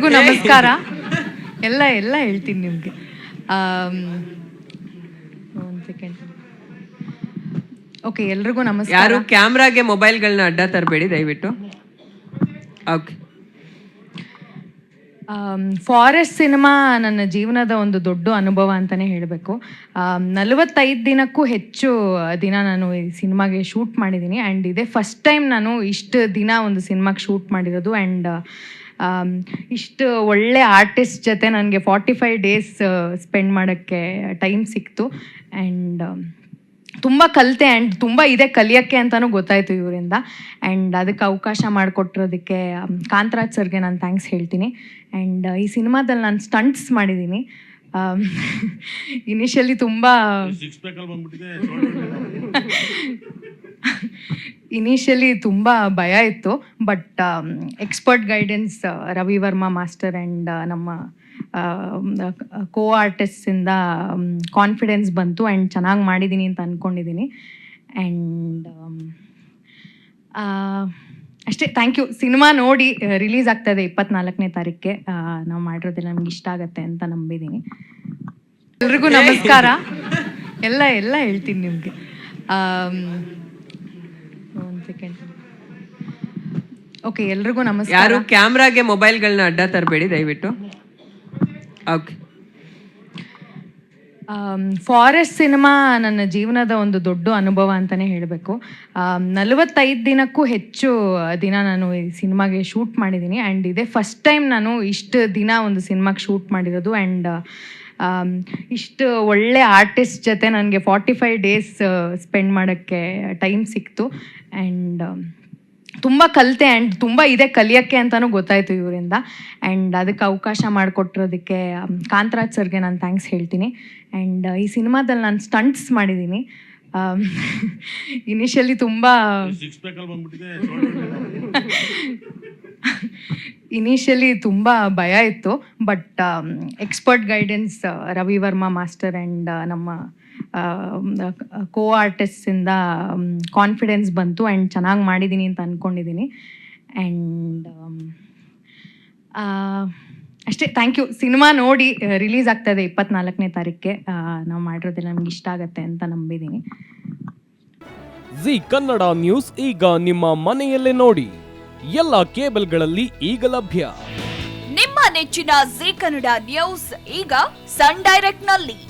ಎಲ್ರಿಗೂ ನಮಸ್ಕಾರ. ಎಲ್ಲ ಎಲ್ಲ ಹೇಳ್ತೀನಿ ನಿಮಗೆ. ಒಂದು ಸೆಕೆಂಡ್ ಓಕೆ ಎಲ್ರಿಗೂ ನಮಸ್ಕಾರ. ಯಾರು ಕ್ಯಾಮ್ರಾಗೆ ಮೊಬೈಲ್ಗಳನ್ನ ಅಡ್ಡ ತರಬೇಡಿ ದಯವಿಟ್ಟು. ಓಕೆ ಫಾರೆಸ್ಟ್ ಸಿನಿಮಾ ನನ್ನ ಜೀವನದ ಒಂದು ದೊಡ್ಡ ಅನುಭವ ಅಂತಲೇ ಹೇಳಬೇಕು. ನಲವತ್ತೈದು ದಿನಕ್ಕೂ ಹೆಚ್ಚು ದಿನ ನಾನು ಈ ಸಿನಿಮಾಗೆ ಶೂಟ್ ಮಾಡಿದ್ದೀನಿ. ಆ್ಯಂಡ್ ಇದೇ ಫಸ್ಟ್ ಟೈಮ್ ನಾನು ಇಷ್ಟು ದಿನ ಒಂದು ಸಿನಿಮಾಗೆ ಶೂಟ್ ಮಾಡಿರೋದು. ಆ್ಯಂಡ್ ಇಷ್ಟು ಒಳ್ಳೆ ಆರ್ಟಿಸ್ಟ್ ಜೊತೆ ನನಗೆ ಫಾರ್ಟಿ ಫೈವ್ ಡೇಸ್ ಸ್ಪೆಂಡ್ ಮಾಡೋಕ್ಕೆ ಟೈಮ್ ಸಿಕ್ತು. ಆ್ಯಂಡ್ ತುಂಬ ಕಲಿತೆ ಆ್ಯಂಡ್ ತುಂಬ ಇದೆ ಕಲಿಯೋಕ್ಕೆ ಅಂತಲೂ ಗೊತ್ತಾಯಿತು ಇವರಿಂದ. ಆ್ಯಂಡ್ ಅದಕ್ಕೆ ಅವಕಾಶ ಮಾಡಿಕೊಟ್ಟಿರೋದಕ್ಕೆ ಕಾಂತರಾಜ್ ಸರ್ಗೆ ನಾನು ಥ್ಯಾಂಕ್ಸ್ ಹೇಳ್ತೀನಿ. ಆ್ಯಂಡ್ ಈ ಸಿನಿಮಾದಲ್ಲಿ ನಾನು ಸ್ಟಂಟ್ಸ್ ಮಾಡಿದ್ದೀನಿ. ಇನಿಷಿಯಲಿ ತುಂಬ ಇನಿಷಿಯಲಿ ತುಂಬ ಭಯ ಇತ್ತು but expert guidance Ravi Varma master and ನಮ್ಮ ಕೋ ಆರ್ಟಿಸ್ಟಿಂದ ಕಾನ್ಫಿಡೆನ್ಸ್ ಬಂತು ಆ್ಯಂಡ್ ಚೆನ್ನಾಗಿ ಮಾಡಿದ್ದೀನಿ ಅಂತ ಅಂದ್ಕೊಂಡಿದ್ದೀನಿ ಆ್ಯಂಡ್ ಅಷ್ಟೇ ಥ್ಯಾಂಕ್ ಯು ಸಿನಿಮಾ ನೋಡಿ ರಿಲೀಸ್ ಆಗ್ತಾ ಇದೆ ಇಪ್ಪತ್ನಾಲ್ಕನೇ ತಾರೀಕಿಗೆ ನಾವು ಮಾಡಿರೋದೆಲ್ಲ ನಮ್ಗೆ ಇಷ್ಟ ಆಗತ್ತೆ ಅಂತ ನಂಬಿದ್ದೀನಿ ಎಲ್ರಿಗೂ ನಮಸ್ಕಾರ. ಎಲ್ಲ ಎಲ್ಲ ಹೇಳ್ತೀನಿ ನಿಮಗೆ. ಒಂದು ಸೆಕೆಂಡ್ ಓಕೆ ಎಲ್ರಿಗೂ ನಮಸ್ಕಾರ. ಯಾರು ಕ್ಯಾಮ್ರಾಗೆ ಮೊಬೈಲ್ಗಳನ್ನ ಅಡ್ಡ ತರಬೇಡಿ ದಯವಿಟ್ಟು. ಓಕೆ ಫಾರೆಸ್ಟ್ ಸಿನಿಮಾ ನನ್ನ ಜೀವನದ ಒಂದು ದೊಡ್ಡ ಅನುಭವ ಅಂತಲೇ ಹೇಳಬೇಕು. ನಲವತ್ತೈದು ದಿನಕ್ಕೂ ಹೆಚ್ಚು ದಿನ ನಾನು ಈ ಸಿನಿಮಾಗೆ ಶೂಟ್ ಮಾಡಿದ್ದೀನಿ. ಆ್ಯಂಡ್ ಇದೇ ಫಸ್ಟ್ ಟೈಮ್ ನಾನು ಇಷ್ಟು ದಿನ ಒಂದು ಸಿನಿಮಾಗೆ ಶೂಟ್ ಮಾಡಿರೋದು. ಆ್ಯಂಡ್ ಇಷ್ಟು ಒಳ್ಳೆ ಆರ್ಟಿಸ್ಟ್ ಜೊತೆ ನನಗೆ ಫಾರ್ಟಿ ಫೈವ್ ಡೇಸ್ ಸ್ಪೆಂಡ್ ಮಾಡೋಕ್ಕೆ ಟೈಮ್ ಸಿಕ್ತು. ಆ್ಯಂಡ್ ತುಂಬ ಕಲಿತೆ ಆ್ಯಂಡ್ ತುಂಬ ಇದೆ ಕಲಿಯೋಕ್ಕೆ ಅಂತಲೂ ಗೊತ್ತಾಯಿತು ಇವರಿಂದ. ಆ್ಯಂಡ್ ಅದಕ್ಕೆ ಅವಕಾಶ ಮಾಡಿಕೊಟ್ಟಿರೋದಕ್ಕೆ ಕಾಂತರಾಜ್ ಸರ್ಗೆ ನಾನು ಥ್ಯಾಂಕ್ಸ್ ಹೇಳ್ತೀನಿ. ಆ್ಯಂಡ್ ಈ ಸಿನಿಮಾದಲ್ಲಿ ನಾನು ಸ್ಟಂಟ್ಸ್ ಮಾಡಿದ್ದೀನಿ. ಇನಿಷಿಯಲಿ ತುಂಬ ಇನಿಷಿಯಲಿ ತುಂಬ ಭಯ ಇತ್ತು but expert guidance Ravi Varma master and ನಮ್ಮ ಕೋ ಆರ್ಟಿಸ್ಟಿಂದ ಕಾನ್ಫಿಡೆನ್ಸ್ ಬಂತು ಆ್ಯಂಡ್ ಚೆನ್ನಾಗಿ ಮಾಡಿದ್ದೀನಿ ಅಂತ ಅಂದ್ಕೊಂಡಿದ್ದೀನಿ ಆ್ಯಂಡ್ ಅಷ್ಟೇ ಥ್ಯಾಂಕ್ ಯು ಸಿನಿಮಾ ನೋಡಿ ರಿಲೀಸ್ ಆಗ್ತಾ ಇದೆ ಇಪ್ಪತ್ನಾಲ್ಕನೇ ತಾರೀಕಿಗೆ ನಾವು ಮಾಡಿರೋದೆಲ್ಲ ನಮ್ಗೆ ಇಷ್ಟ ಆಗತ್ತೆ ಅಂತ ನಂಬಿದ್ದೀನಿ ಜಿ ಕನ್ನಡ ನ್ಯೂಸ್ ಈಗ ನಿಮ್ಮ ಮನೆಯಲ್ಲೇ ನೋಡಿ. ಎಲ್ಲ ಕೇಬಲ್ಗಳಲ್ಲಿ ಈಗ ಲಭ್ಯ. ನಿಮ್ಮ ನೆಚ್ಚಿನ ಜಿ ಕನ್ನಡ ನ್ಯೂಸ್ ಈಗ ಸನ್ ಡೈರೆಕ್ಟ್ನಲ್ಲಿ